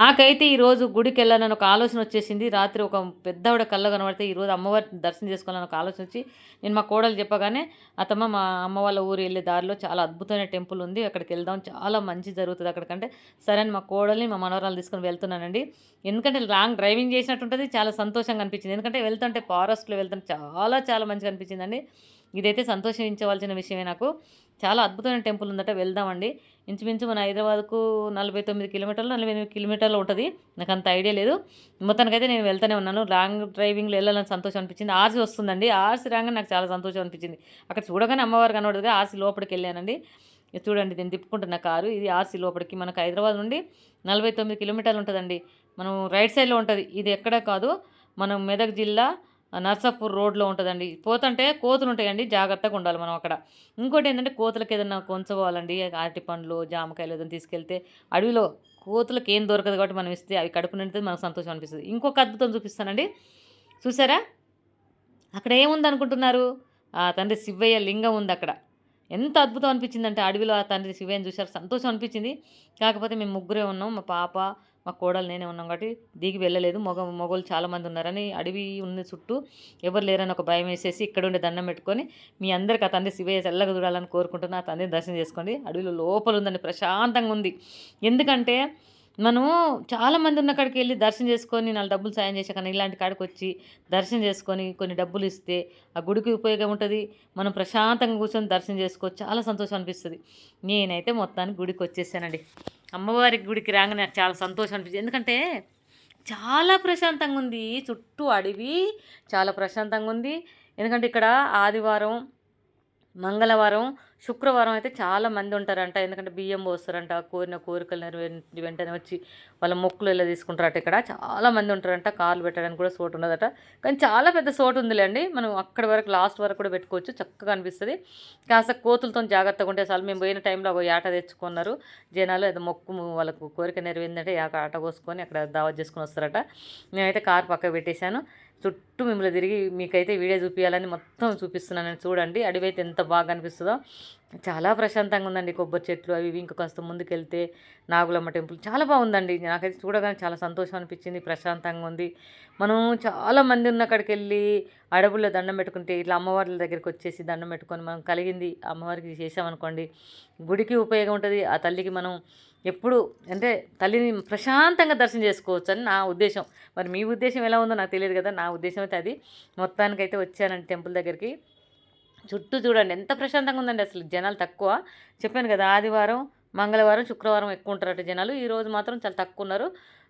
నాకైతే ఈరోజు గుడికి వెళ్ళాలని ఒక ఆలోచన వచ్చేసింది. రాత్రి ఒక పెద్దవిడ కళ్ళ కనబడితే ఈరోజు అమ్మవారిని దర్శనం చేసుకోవాలని ఒక ఆలోచన వచ్చి నేను మా కోడలు చెప్పగానే అతమ్మ మా అమ్మ వాళ్ళ ఊరు వెళ్ళే దారిలో చాలా అద్భుతమైన టెంపుల్ ఉంది. అక్కడికి వెళ్దాం. చాలా మంచి జరుగుతుంది అక్కడికంటే సరే అని మా కోడల్ని మా మనవరాలు తీసుకొని వెళ్తున్నానండి. ఎందుకంటే లాంగ్ డ్రైవింగ్ చేసినట్టు ఉంటుంది చాలా సంతోషంగా అనిపించింది. ఎందుకంటే వెళ్తుంటే ఫారెస్ట్లో వెళ్తుంటే చాలా చాలా మంచిగా అనిపించిందండి. ఇదైతే సంతోషించవలసిన విషయమే నాకు. చాలా అద్భుతమైన టెంపుల్ ఉందట వెళ్దామండి. ఇంచుమించు మన హైదరాబాద్కు నలభై తొమ్మిది కిలోమీటర్లు నలభై ఎనిమిది కిలోమీటర్లు ఉంటుంది. నాకు అంత ఐడియా లేదు. మొత్తానికైతే నేను వెళ్తూనే ఉన్నాను. లాంగ్ డ్రైవింగ్లో వెళ్ళాలని సంతోషం అనిపించింది. ఆర్సీ వస్తుందండి. ఆర్సీ రాగానే నాకు చాలా సంతోషం అనిపించింది. అక్కడ చూడగానే అమ్మవారు కనబడదుగా ఆర్సీ లోపలికి వెళ్ళానండి. ఇది చూడండి నేను తిప్పుకుంటున్న కారు. ఇది ఆర్సీ లోపలికి. మనకు హైదరాబాద్ నుండి నలభై తొమ్మిది కిలోమీటర్లు ఉంటుందండి. మనం రైట్ సైడ్లో ఉంటుంది. ఇది ఎక్కడ కాదు. మనం మెదక్ జిల్లా నర్సాపూర్ రోడ్లో ఉంటుందండి. పోతుంటే కోతులు ఉంటాయండి జాగ్రత్తగా ఉండాలి మనం అక్కడ. ఇంకోటి ఏంటంటే కోతులకు ఏదైనా కొంచపోవాలండి అరటి పండ్లు జామకాయలు ఏదైనా తీసుకెళ్తే అడవిలో కోతులకు ఏం దొరకదు కాబట్టి మనం ఇస్తే అవి కడుపు నిండితే మనకు సంతోషం అనిపిస్తుంది. ఇంకొక అద్భుతం చూపిస్తానండి. చూసారా అక్కడ ఏముంది అనుకుంటున్నారు? ఆ తండ్రి శివయ్య లింగం ఉంది అక్కడ. ఎంత అద్భుతం అనిపించిందంటే అడవిలో ఆ తండ్రి శివయ్యని చూసారు సంతోషం అనిపించింది. కాకపోతే మేము ముగ్గురే ఉన్నాం మా పాప మా కోడలు నేనే ఉన్నాం కాబట్టి దిగి వెళ్ళలేదు. మగ మగవాళ్ళు చాలామంది ఉన్నారని అడవి ఉన్న చుట్టూ. ఎవరు లేరని ఒక భయం వేసేసి ఇక్కడ ఉండే దండం పెట్టుకొని మీ అందరికి ఆ తండ్రి శివయ్య చల్లగా చూడాలని కోరుకుంటున్నా. ఆ తండ్రిని దర్శనం చేసుకోండి. అడవిలో లోపల ఉందండి ప్రశాంతంగా ఉంది. ఎందుకంటే మనము చాలామంది ఉన్న కాడికి వెళ్ళి దర్శనం చేసుకొని నాలుగు డబ్బులు సాయం చేసే కానీ ఇలాంటి కాడికి వచ్చి దర్శనం చేసుకొని కొన్ని డబ్బులు ఇస్తే ఆ గుడికి ఉపయోగం ఉంటుంది. మనం ప్రశాంతంగా కూర్చొని దర్శనం చేసుకోవచ్చు చాలా సంతోషం అనిపిస్తుంది. నేనైతే మొత్తానికి గుడికి వచ్చేసానండి. అమ్మవారి గుడికి రాగానే నాకు చాలా సంతోషం అనిపించింది. ఎందుకంటే చాలా ప్రశాంతంగా ఉంది. చుట్టూ అడవి చాలా ప్రశాంతంగా ఉంది. ఎందుకంటే ఇక్కడ ఆదివారం మంగళవారం శుక్రవారం అయితే చాలా మంది ఉంటారంట. ఎందుకంటే బియ్యం పోస్తారంట. కోరిన కోరికలు నెరవేరి వెంటనే వచ్చి వాళ్ళ మొక్కులు ఇలా తీసుకుంటారట ఇక్కడ. చాలా మంది ఉంటారంట. కార్లు పెట్టడానికి కూడా చోటు ఉండదట. కానీ చాలా పెద్ద చోటు ఉందిలేండి. మనం అక్కడి వరకు లాస్ట్ వరకు కూడా పెట్టుకోవచ్చు. చక్కగా అనిపిస్తుంది. కాస్త కోతులతో జాగ్రత్తగా ఉంటే అసలు మేము పోయిన టైంలో ఒక ఆట తెచ్చుకున్నారు. జనాలు ఏదో మొక్కు వాళ్ళకు కోరిక నెరవేరిందంటే ఆట కోసుకొని అక్కడ దావత్ చేసుకొని వస్తారట. నేనైతే కార్ పక్క పెట్టేశాను. చుట్టూ మిమ్మల్ని తిరిగి మీకైతే వీడియో చూపించాలని మొత్తం చూపిస్తున్నాను. చూడండి అడవి అయితే ఎంత బాగా అనిపిస్తుందో. చాలా ప్రశాంతంగా ఉందండి కొబ్బరి చెట్లు అవి ఇంకా కాస్త ముందుకెళ్తే నాగులమ్మ టెంపుల్. చాలా బాగుందండి. నాకైతే చూడగానే చాలా సంతోషం అనిపించింది ప్రశాంతంగా ఉంది. మనం చాలా మంది ఉన్నక్కడికి వెళ్ళి అడవుల్లో దండం పెట్టుకుంటే ఇట్లా అమ్మవార్ల దగ్గరికి వచ్చేసి దండం పెట్టుకొని మనం కలిగింది అమ్మవారికి చేసామనుకోండి గుడికి ఉపయోగం ఉంటుంది. ఆ తల్లికి మనం ఎప్పుడు అంటే తల్లిని ప్రశాంతంగా దర్శనం చేసుకోవచ్చు అని నా ఉద్దేశం. మరి మీ ఉద్దేశం ఎలా ఉందో నాకు తెలియదు కదా నా ఉద్దేశం అయితే అది. మొత్తానికైతే వచ్చానండి టెంపుల్ దగ్గరికి. చుట్టూ చూడండి. ఎంత ప్రశాంతంగా ఉందండి అసలు జనాలు తక్కువ. చెప్పాను కదా ఆదివారం మంగళవారం శుక్రవారం ఎక్కువ ఉంటారట జనాలు. ఈరోజు మాత్రం చాలా తక్కువ ఉన్నారు.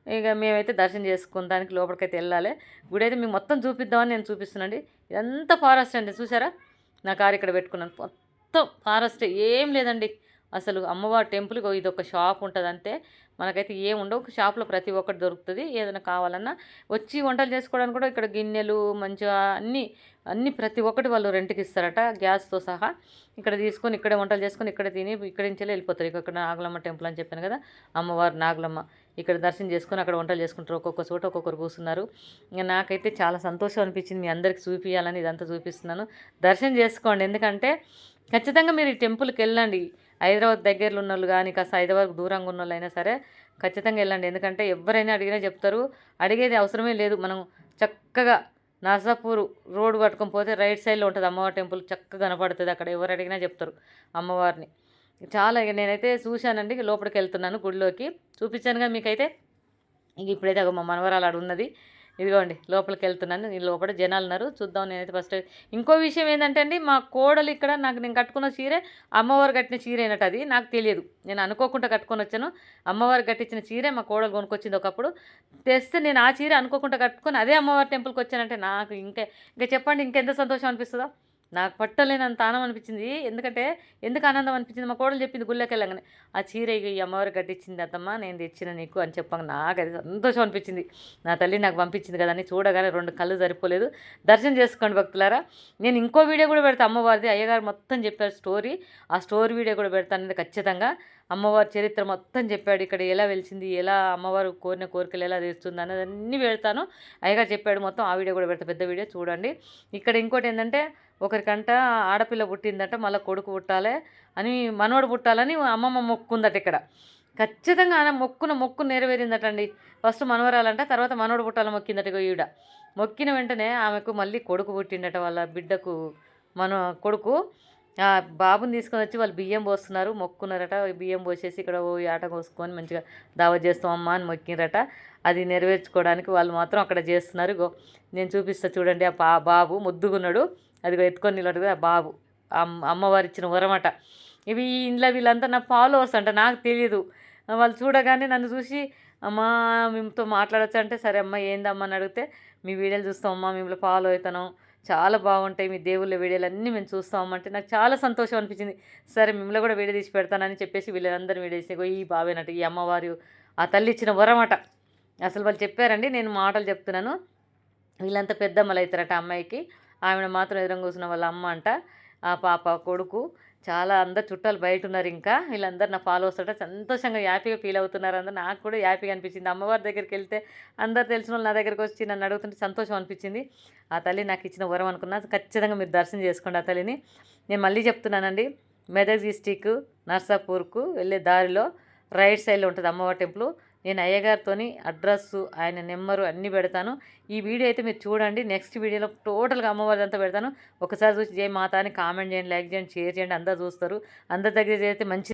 ఇక మేమైతే దర్శనం చేసుకుందానికి లోపలికైతే వెళ్ళాలి. గుడి అయితే మేము మొత్తం చూపిద్దామని నేను చూపిస్తున్నాండి ఇదంతా ఫారెస్ట్ అండి. చూసారా? నా కారు ఇక్కడ పెట్టుకున్నాను. మొత్తం ఫారెస్ట్. ఏం లేదండి. అసలు అమ్మవారి టెంపుల్కి ఇది ఒక షాప్ ఉంటుంది అంతే మనకైతే ఏం ఉండవు. షాప్లో ప్రతి ఒక్కటి దొరుకుతుంది. ఏదైనా కావాలన్నా వచ్చి వంటలు చేసుకోవడానికి కూడా ఇక్కడ గిన్నెలు మంచిగా అన్నీ అన్నీ ప్రతి ఒక్కటి వాళ్ళు రెంట్కి ఇస్తారట గ్యాస్తో సహా. ఇక్కడ తీసుకొని ఇక్కడే వంటలు చేసుకొని ఇక్కడ తిని ఇక్కడి నుంచి వెళ్ళిపోతారు. ఇక్కడ నాగలమ్మ టెంపుల్ అని చెప్పాను కదా అమ్మవారు నాగలమ్మ ఇక్కడ దర్శనం చేసుకొని అక్కడ వంటలు చేసుకుంటారు. ఒక్కొక్క చోట ఒక్కొక్కరు కూర్చున్నారు. ఇంకా నాకైతే చాలా సంతోషం అనిపించింది. మీ అందరికి చూపించాలని ఇదంతా చూపిస్తున్నాను. దర్శనం చేసుకోండి. ఎందుకంటే ఖచ్చితంగా మీరు ఈ టెంపుల్కి వెళ్ళండి. హైదరాబాద్ దగ్గరలో ఉన్న వాళ్ళు కానీ కాస్త హైదరాబాద్ దూరంగా ఉన్న వాళ్ళు అయినా సరే ఖచ్చితంగా వెళ్ళండి. ఎందుకంటే ఎవరైనా అడిగినా చెప్తారు. అడిగేది అవసరమే లేదు. మనం చక్కగా నర్సాపూర్ రోడ్ పట్టుకొని పోతే రైట్ సైడ్లో ఉంటుంది అమ్మవారి టెంపుల్. చక్కగా కనపడుతుంది అక్కడ. ఎవరు అడిగినా చెప్తారు అమ్మవారిని. చాలా నేనైతే చూశానండి. లోపలికి వెళ్తున్నాను గుడిలోకి. చూపించానుగా మీకైతే. ఇంక ఇప్పుడైతే మా మనవరాలు అక్కడ ఉన్నది. ఇదిగోండి లోపలికి వెళ్తున్నాను నేను లోపల జనాలు ఉన్నారు. చూద్దాం నేనైతే ఫస్ట్ ఇంకో విషయం ఏంటంటే అండి మా కోడలు ఇక్కడ నాకు నేను కట్టుకున్న చీరే అమ్మవారు కట్టిన చీర అయినట్టు అది. నాకు తెలియదు. నేను అనుకోకుండా కట్టుకొని వచ్చాను. అమ్మవారు కట్టించిన చీరే మా కోడలు కొనుక్కొచ్చింది ఒకప్పుడు. తెస్తే నేను ఆ చీర అనుకోకుండా కట్టుకొని అదే అమ్మవారి టెంపుల్కి వచ్చానంటే నాకు ఇంకా ఇంకా చెప్పండి ఇంకెంత సంతోషం అనిపిస్తుందో? నాకు పట్టలేనంత ఆనందం అనిపించింది. ఎందుకంటే ఎందుకు ఆనందం అనిపించింది? మా కోడలు చెప్పింది గుళ్ళకి వెళ్ళగానే ఆ చీర ఈ అమ్మవారు కట్టించింది అత్తమ్మ నేను తెచ్చిన నీకు అని చెప్పాక నాకు అది సంతోషం అనిపించింది. నా తల్లి నాకు పంపించింది కదా అని చూడగానే రెండు కళ్ళు సరిపోలేదు. దర్శనం చేసుకోండి భక్తులారా. నేను ఇంకో వీడియో కూడా పెడతాను అమ్మవారిది అయ్యగారు మొత్తం చెప్పారు స్టోరీ. ఆ స్టోరీ వీడియో కూడా పెడతాను ఖచ్చితంగా అమ్మవారి చరిత్ర మొత్తం చెప్పాడు. ఇక్కడ ఎలా వెలిసింది ఎలా అమ్మవారు కోరిన కోరికలు ఎలా తీరుస్తుంది అనేది అన్నీ పెడతాను. అయ్యగా చెప్పాడు మొత్తం. ఆ వీడియో కూడా పెడతా. పెద్ద వీడియో చూడండి. ఇక్కడ ఇంకోటి ఏంటంటే ఒకరికంట ఆడపిల్ల పుట్టిందట మళ్ళీ కొడుకు పుట్టాలి అని మనవడు పుట్టాలని అమ్మమ్మ మొక్కుందట ఇక్కడ. ఖచ్చితంగా ఆయన మొక్కున మొక్కు నెరవేరిందటండి. ఫస్ట్ మనవరాలంట తర్వాత మనవడు పుట్టాల మొక్కిందట ఈవిడ. మొక్కిన వెంటనే ఆమెకు మళ్ళీ కొడుకు పుట్టిండట వాళ్ళ బిడ్డకు మన కొడుకు. బాబుని తీసుకొని వచ్చి వాళ్ళు బియ్యం పోస్తున్నారు మొక్కున్నారట. బియ్యం పోసేసి ఇక్కడ పోయి ఆట కోసుకొని మంచిగా దావా చేస్తాం అమ్మా అని మొక్కిరట అది నెరవేర్చుకోవడానికి వాళ్ళు మాత్రం అక్కడ చేస్తున్నారు. గో నేను చూపిస్తా చూడండి ఆ బా బాబు ముద్దుగున్నాడు. అది ఎత్తుకొని నిలబడి ఆ బాబు అమ్మవారు ఇచ్చిన వరమట ఇవి ఇంట్లో వీళ్ళంతా నా ఫాలోవర్స్ అంట నాకు తెలియదు వాళ్ళు చూడగానే నన్ను చూసి అమ్మా మేముతో మాట్లాడచ్చు? అంటే సరే అమ్మ ఏందమ్మా? అని అడిగితే మీ వీడియోలు చూస్తాం అమ్మా మిమ్మల్ని ఫాలో అవుతాను చాలా బాగుంటాయి మీ దేవుళ్ళ వీడియోలు అన్నీ మేము చూస్తాం అంటే నాకు చాలా సంతోషం అనిపించింది. సరే మిమ్మల్ని కూడా వీడియో తీసి పెడతానని చెప్పేసి వీళ్ళందరూ వీడియో తీసి "ఇగో ఈ బావేనట ఈ అమ్మవారు ఆ తల్లి ఇచ్చిన వరమట. అసలు వాళ్ళు చెప్పారండి నేను మాటలు చెప్తున్నాను. వీళ్ళంతా పెద్దమ్మలు అవుతారట అమ్మాయికి. ఆమె మాత్రం ఎదురుగా కూర్చున్న వాళ్ళ అమ్మ అంట ఆ పాప కొడుకు. చాలా అందరు చుట్టాలు బయట ఉన్నారు ఇంకా. వీళ్ళందరూ నా ఫాలోవర్స్ అంటే సంతోషంగా హ్యాపీగా ఫీల్ అవుతున్నారు. అందరు నాకు కూడా హ్యాపీగా అనిపించింది. అమ్మవారి దగ్గరికి వెళ్తే అందరు తెలిసిన వాళ్ళు నా దగ్గరికి వచ్చి నన్ను అడుగుతుంటే సంతోషం అనిపించింది. ఆ తల్లి నాకు ఇచ్చిన వరం అనుకున్నా ఖచ్చితంగా మీరు దర్శనం చేసుకోండి ఆ తల్లిని. నేను మళ్ళీ చెప్తున్నానండి మెదక్ డిస్టిక్ నర్సాపూర్కు వెళ్ళే దారిలో రైట్ సైడ్లో ఉంటుంది అమ్మవారి టెంపుల్ నేను అయ్యగారితోని అడ్రస్సు ఆయన నెంబరు అన్నీ పెడతాను. ఈ వీడియో అయితే మీరు చూడండి. నెక్స్ట్ వీడియోలో టోటల్గా అమ్మవారి అంతా పెడతాను. ఒకసారి చూసి జయ మాత అని కామెంట్ చేయండి లైక్ చేయండి షేర్ చేయండి అందరు చూస్తారు. అందరి దగ్గర చేస్తే మంచి